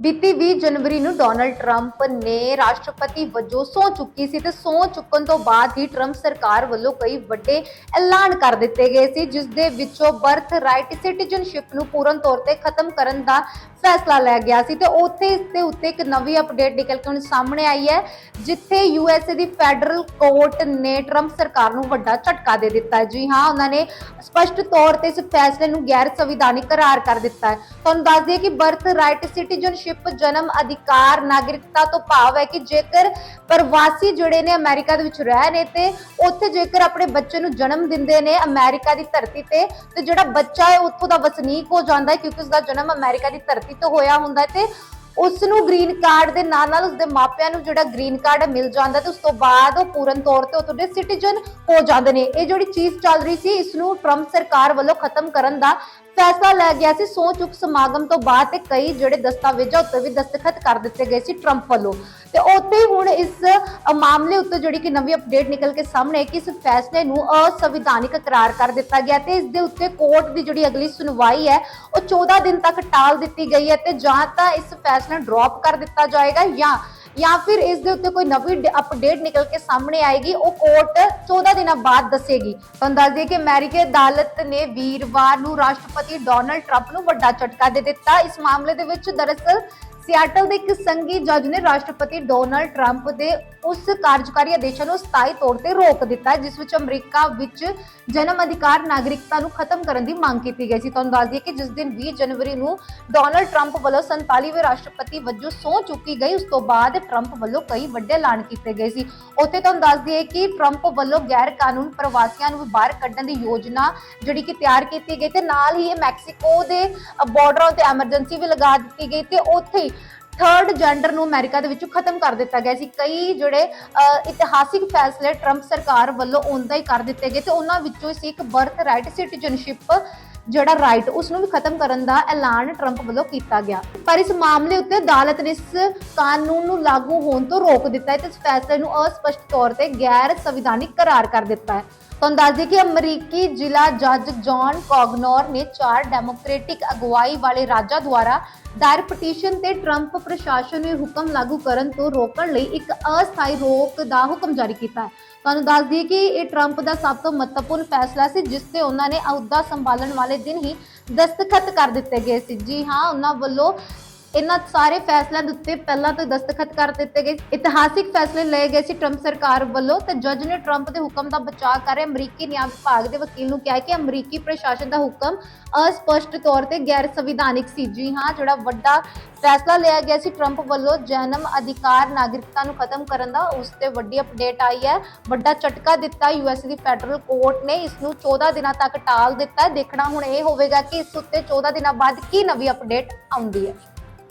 ਬੀਤੀ 20 ਜਨਵਰੀ ਨੂੰ Donald Trump ਨੇ ਰਾਸ਼ਟਰਪਤੀ ਵਜੋਂ ਸਹੁੰ ਚੁੱਕੀ ਸੀ ਤੇ ਸਹੁੰ ਚੁੱਕਣ ਤੋਂ ਬਾਅਦ ਹੀ ਟਰੰਪ ਸਰਕਾਰ ਵੱਲੋਂ ਕਈ ਵੱਡੇ ਐਲਾਨ ਕਰ ਦਿੱਤੇ ਗਏ ਸੀ, ਜਿਸ ਦੇ ਵਿੱਚੋਂ ਬਰਥ ਰਾਈਟ ਸਿਟੀਜ਼ਨਸ਼ਿਪ ਨੂੰ ਪੂਰਨ ਤੌਰ ਤੇ ਖਤਮ ਕਰਨ ਦਾ ਫੈਸਲਾ ਲਿਆ ਗਿਆ ਸੀ ਤੇ ਉੱਥੇ ਇਸ ਦੇ ਉੱਤੇ ਇੱਕ ਨਵੀਂ ਅਪਡੇਟ ਨਿਕਲ ਕੇ ਹੁਣ ਸਾਹਮਣੇ ਆਈ ਹੈ, ਜਿੱਥੇ ਯੂਐਸਏ ਦੀ ਫੈਡਰਲ ਕੋਰਟ ਨੇ ਟਰੰਪ ਸਰਕਾਰ ਨੂੰ ਵੱਡਾ ਝਟਕਾ ਦੇ ਦਿੱਤਾ ਜੀ ਹਾਂ, ਉਹਨਾਂ ਨੇ ਸਪਸ਼ਟ ਤੌਰ ਤੇ ਇਸ ਫੈਸਲੇ ਨੂੰ ਗੈਰ ਸੰਵਿਧਾਨਿਕ ਕਰਾਰ ਕਰ ਦਿੱਤਾ ਹੈ। ਤੁਹਾਨੂੰ ਦੱਸ ਦਈਏ ਕਿ ਬਰਥ ਰਾਈਟ ਸਿਟੀਜ਼ਨਸ਼ਿਪ ਜਨਮ ਅਧਿਕਾਰ ਨਾਗਰਿਕਤਾ ਤੋਂ ਭਾਵ ਹੈ ਕਿ ਜੇਕਰ ਪ੍ਰਵਾਸੀ ਜਿਹੜੇ ਨੇ ਅਮਰੀਕਾ ਦੇ ਵਿੱਚ ਰਹਿ ਨੇ ਤੇ ਉੱਥੇ ਜੇਕਰ ਆਪਣੇ ਬੱਚੇ ਨੂੰ ਜਨਮ ਦਿੰਦੇ ਨੇ ਅਮਰੀਕਾ ਦੀ ਧਰਤੀ ਤੇ ਤੇ ਜਿਹੜਾ ਬੱਚਾ ਹੈ ਉੱਥੋਂ ਦਾ ਵਸਨੀਕ ਹੋ ਜਾਂਦਾ ਹੈ ਕਿਉਂਕਿ ਉਸ ਦਾ ਜਨਮ ਅਮਰੀਕਾ ਦੀ ਧਰਤੀ ਤੋਂ ਹੋਇਆ ਹੁੰਦਾ ਹੈ ਤੇ ਉਸ ਨੂੰ ਗ੍ਰੀਨ ਕਾਰਡ ਦੇ ਨਾਲ ਨਾਲ ਉਸਦੇ ਮਾਪਿਆਂ ਨੂੰ ਜਿਹੜਾ ਗ੍ਰੀਨ ਕਾਰਡ ਮਿਲ ਜਾਂਦਾ ਤੇ ਉਸ ਤੋਂ ਬਾਅਦ ਉਹ ਪੂਰਨ ਤੌਰ ਤੇ ਉੱਥੋਂ ਦੇ ਸਿਟੀਜ਼ਨ ਹੋ ਜਾਂਦੇ ਨੇ। ਇਹ ਜਿਹੜੀ ਚੀਜ਼ ਚੱਲ ਰਹੀ ਸੀ, ਇਸ ਨੂੰ ਟਰੰਪ ਸਰਕਾਰ ਵੱਲੋਂ ਖਤਮ ਕਰਨ ਦਾ ਫੈਸਲਾ ਲਿਆ ਗਿਆ ਸੀ। ਸਹੁੰ ਚੁੱਕ ਸਮਾਗਮ ਤੋਂ ਬਾਅਦ ਤੇ ਕਈ ਜਿਹੜੇ ਦਸਤਾਵੇਜ਼ਾਂ ਉੱਤੇ ਵੀ ਦਸਤਖਤ ਕਰ ਦਿੱਤੇ ਗਏ ਸੀ ਟਰੰਪ ਵੱਲੋਂ। ਤੇ ਉੱਥੇ ਹੁਣ ਇਸ ਮਾਮਲੇ ਉੱਤੇ ਜਿਹੜੀ ਕਿ ਨਵੀਂ ਅਪਡੇਟ ਨਿਕਲ ਕੇ ਸਾਹਮਣੇ ਕਿ ਇਸ ਫੈਸਲੇ ਨੂੰ ਅਸੰਵਿਧਾਨਿਕ ਕਰਾਰ ਕਰ ਦਿੱਤਾ ਗਿਆ ਤੇ ਇਸ ਦੇ ਉੱਤੇ ਕੋਰਟ ਦੀ ਜਿਹੜੀ ਅਗਲੀ ਸੁਣਵਾਈ ਹੈ, ਉਹ 14 ਦਿਨ ਤੱਕ ਟਾਲ ਦਿੱਤੀ ਗਈ ਹੈ ਤੇ ਜਾਂ ਤਾਂ ਇਸ ਫੈਸਲੇ ਨੂੰ ਡ੍ਰੌਪ ਕਰ ਦਿੱਤਾ ਜਾਏਗਾ ਜਾਂ ਜਾਂ ਫਿਰ ਇਸ ਦੇ ਉੱਤੇ ਕੋਈ ਨਵੀਂ ਅਪਡੇਟ ਨਿਕਲ ਕੇ ਸਾਹਮਣੇ ਆਏਗੀ, ਉਹ ਕੋਰਟ 14 ਦਿਨਾਂ ਬਾਅਦ ਦੱਸੇਗੀ। ਤੁਹਾਨੂੰ ਦੱਸ ਦਈਏ ਕਿ ਅਮਰੀਕੀ ਅਦਾਲਤ ਨੇ ਵੀਰਵਾਰ ਨੂੰ ਰਾਸ਼ਟਰਪਤੀ ਡੋਨਲਡ ਟਰੰਪ ਨੂੰ ਵੱਡਾ ਝਟਕਾ ਦੇ ਦਿੱਤਾ। ਇਸ ਮਾਮਲੇ ਦੇ ਵਿੱਚ ਦਰਅਸਲ ਸਿਆਟਲ ਦੇ ਇੱਕ ਸੰਘੀ ਜੱਜ ਨੇ ਰਾਸ਼ਟਰਪਤੀ ਡੋਨਲਡ ਟਰੰਪ ਦੇ ਉਸ ਕਾਰਜਕਾਰੀ ਆਦੇਸ਼ਾਂ ਨੂੰ ਸਥਾਈ ਤੌਰ ਤੇ ਰੋਕ ਦਿੱਤਾ, ਜਿਸ ਵਿੱਚ ਅਮਰੀਕਾ ਵਿੱਚ ਜਨਮ ਅਧਿਕਾਰ ਨਾਗਰਿਕਤਾ ਨੂੰ ਖਤਮ ਕਰਨ ਦੀ ਮੰਗ ਕੀਤੀ ਗਈ ਸੀ। ਤੁਹਾਨੂੰ ਦੱਸ ਦਈਏ ਕਿ ਜਿਸ ਦਿਨ 20 ਜਨਵਰੀ ਨੂੰ ਡੋਨਲਡ ਟਰੰਪ ਵੱਲੋਂ 47ਵੇਂ ਰਾਸ਼ਟਰਪਤੀ ਵਜੋਂ ਸਹੁੰ ਚੁੱਕੀ ਗਈ, ਉਸ ਤੋਂ ਬਾਅਦ ਟਰੰਪ ਵੱਲੋਂ ਕਈ ਵੱਡੇ ਐਲਾਨ ਕੀਤੇ ਗਏ ਸੀ। ਉੱਥੇ ਤੁਹਾਨੂੰ ਦੱਸ ਦਈਏ ਕਿ ਟਰੰਪ ਵੱਲੋਂ ਗੈਰ ਕਾਨੂੰਨ ਪ੍ਰਵਾਸੀਆਂ ਨੂੰ ਬਾਹਰ ਕੱਢਣ ਦੀ ਯੋਜਨਾ ਜਿਹੜੀ ਕਿ ਤਿਆਰ ਕੀਤੀ ਗਈ ਤੇ ਨਾਲ ਹੀ ਇਹ ਮੈਕਸੀਕੋ ਦੇ ਬਾਰਡਰਾਂ ਤੇ ਐਮਰਜੈਂਸੀ ਵੀ ਲਗਾ ਦਿੱਤੀ ਗਈ ਤੇ ਉੱਥੇ ਥਰਡ ਜੈਂਡਰ ਨੂੰ ਅਮਰੀਕਾ ਦੇ ਵਿੱਚੋਂ ਖਤਮ ਕਰ ਦਿੱਤਾ ਗਿਆ ਸੀ। ਕਈ ਜਿਹੜੇ ਇਤਿਹਾਸਿਕ ਫੈਸਲੇ ਟਰੰਪ ਸਰਕਾਰ ਵੱਲੋਂ ਉਹਨਾਂ ਹੀ ਕਰ ਦਿੱਤੇ ਗਏ ਤੇ ਉਹਨਾਂ ਵਿੱਚੋਂ ਸੀ ਇੱਕ ਬਰਥ ਰਾਈਟ ਸਿਟੀਜ਼ਨਸ਼ਿਪ ਜਿਹੜਾ ਰਾਈਟ ਉਸ ਨੂੰ ਵੀ ਖਤਮ ਕਰਨ ਦਾ ਐਲਾਨ ਟਰੰਪ ਵੱਲੋਂ ਕੀਤਾ ਗਿਆ। ਪਰ ਇਸ ਮਾਮਲੇ ਉੱਤੇ ਅਦਾਲਤ ਨੇ ਇਸ ਕਾਨੂੰਨ ਨੂੰ ਲਾਗੂ ਹੋਣ ਤੋਂ ਰੋਕ ਦਿੱਤਾ ਹੈ ਤੇ ਇਸ ਫੈਸਲੇ ਨੂੰ ਅਸਪਸ਼ਟ ਤੌਰ ਤੇ ਗੈਰ ਸੰਵਿਧਾਨਿਕ ਕਰਾਰ ਕਰ ਦਿੱਤਾ ਹੈ। ਤੁਹਾਨੂੰ ਦੱਸ ਦਈਏ ਕਿ ਅਮਰੀਕੀ ਜ਼ਿਲ੍ਹਾ ਜੱਜ ਜੌਨ ਕੌਗਨੋਰ ਨੇ ਚਾਰ ਡੈਮੋਕ੍ਰੈਟਿਕ ਅਗਵਾਈ ਵਾਲੇ ਰਾਜਾਂ ਦੁਆਰਾ ਦਾਇਰ ਪਟੀਸ਼ਨ ਤੇ ਟਰੰਪ ਪ੍ਰਸ਼ਾਸਨ ਨੂੰ ਹੁਕਮ ਲਾਗੂ ਕਰਨ ਤੋਂ ਰੋਕਣ ਲਈ ਇੱਕ ਅਸਥਾਈ ਰੋਕ ਦਾ ਹੁਕਮ ਜਾਰੀ ਕੀਤਾ ਹੈ। ਤੁਹਾਨੂੰ ਦੱਸ ਦਈਏ ਕਿ ਇਹ ਟਰੰਪ ਦਾ ਸਭ ਤੋਂ ਮਹੱਤਵਪੂਰਨ ਫੈਸਲਾ ਸੀ, ਜਿਸ ਤੇ ਉਹਨਾਂ ਨੇ ਅਹੁਦਾ ਸੰਭਾਲਣ ਵਾਲੇ ਦਿਨ ਹੀ ਦਸਤਖਤ ਕਰ ਦਿੱਤੇ ਗਏ ਸੀ। ਜੀ ਹਾਂ, ਉਹਨਾਂ ਵੱਲੋਂ ਇਹਨਾਂ ਸਾਰੇ ਫੈਸਲਿਆਂ ਦੇ ਉੱਤੇ ਪਹਿਲਾਂ ਤੋਂ ਦਸਤਖਤ ਕਰ ਦਿੱਤੇ ਗਏ। ਇਤਿਹਾਸਿਕ ਫੈਸਲੇ ਲਏ ਗਏ ਸੀ ਟਰੰਪ ਸਰਕਾਰ ਵੱਲੋਂ ਤੇ ਜੱਜ ਨੇ ਟਰੰਪ ਦੇ ਹੁਕਮ ਦਾ ਬਚਾਅ ਕਰ ਰਹੇ ਅਮਰੀਕੀ ਨਿਆਂ ਵਿਭਾਗ ਦੇ ਵਕੀਲ ਨੂੰ ਕਿਹਾ ਕਿ ਅਮਰੀਕੀ ਪ੍ਰਸ਼ਾਸਨ ਦਾ ਹੁਕਮ ਅਸਪਸ਼ਟ ਤੌਰ ਤੇ ਗੈਰ ਸੰਵਿਧਾਨਿਕ ਸੀ। ਜੀ ਹਾਂ, ਜਿਹੜਾ ਵੱਡਾ ਫੈਸਲਾ ਲਿਆ ਗਿਆ ਸੀ ਟਰੰਪ ਵੱਲੋਂ ਜਨਮ ਅਧਿਕਾਰ ਨਾਗਰਿਕਤਾ ਨੂੰ ਖਤਮ ਕਰਨ ਦਾ, ਉਸ ਤੇ ਵੱਡੀ ਅਪਡੇਟ ਆਈ ਹੈ। ਵੱਡਾ ਝਟਕਾ ਦਿੱਤਾ ਯੂਐਸ ਦੀ ਫੈਡਰਲ ਕੋਰਟ ਨੇ, ਇਸ ਨੂੰ 14 ਦਿਨਾਂ ਤੱਕ ਟਾਲ ਦਿੱਤਾ। ਦੇਖਣਾ ਹੁਣ ਇਹ ਹੋਵੇਗਾ ਕਿ ਇਸ ਉੱਤੇ 14 ਦਿਨਾਂ ਬਾਅਦ ਕੀ ਨਵੀਂ ਅਪਡੇਟ ਆਉਂਦੀ ਹੈ।